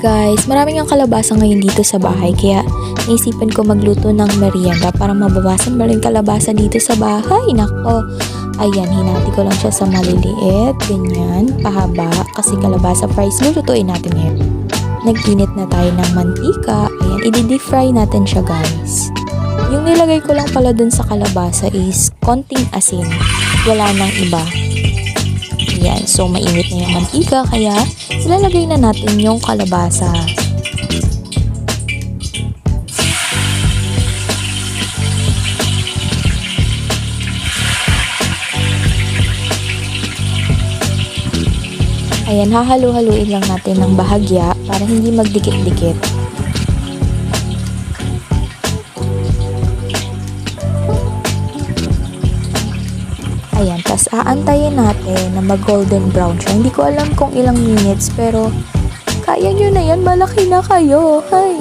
Maraming ang kalabasa ngayon dito sa bahay kaya naisipan ko magluto ng merienda para mabawasan mo rin kalabasa dito sa bahay. Nako, ayan, hinati ko lang siya sa maliliit, ganyan, pahaba, kasi kalabasa fries lulutuin natin ngayon. Nag-init na tayo ng mantika, ayan, i-deep fry natin siya guys. Yung nilagay ko lang pala dun sa kalabasa is konting asin, wala nang iba. Ayan, so mainit na yung mantika kaya ilalagay na natin yung kalabasa. Ayan, hahalo-haluin lang natin ng bahagya para hindi magdikit-dikit. Ayan, tas aantayin natin na mag golden brown siya. Hindi ko alam kung ilang minutes pero kaya nyo na yan, malaki na kayo. Hay!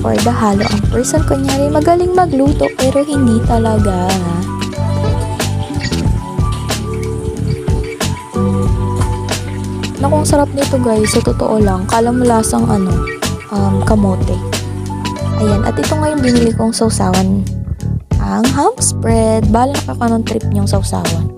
For the halo, ang person kunyari magaling magluto pero hindi talaga. Naku, ang sarap nito guys. Sa totoo lang, kala mo lasang ano, um, kamote. Ayan, at ito nga yung binili kong sausawan. Ang ham spread. Bala na ka ng trip niyong sausawan.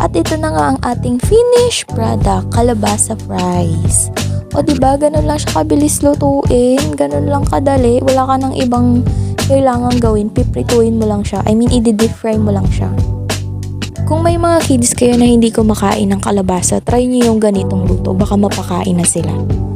At ito na nga ang ating finished product, kalabasa fries. O diba, ganun lang siya kabilis lutuin. Ganun lang kadali. Wala ka ng ibang kailangan gawin. Piprituin mo lang siya. I mean, i-deep fry mo lang siya. Kung may mga kids kayo na hindi kumakain ng kalabasa, try nyo yung ganitong luto. Baka mapakain na sila.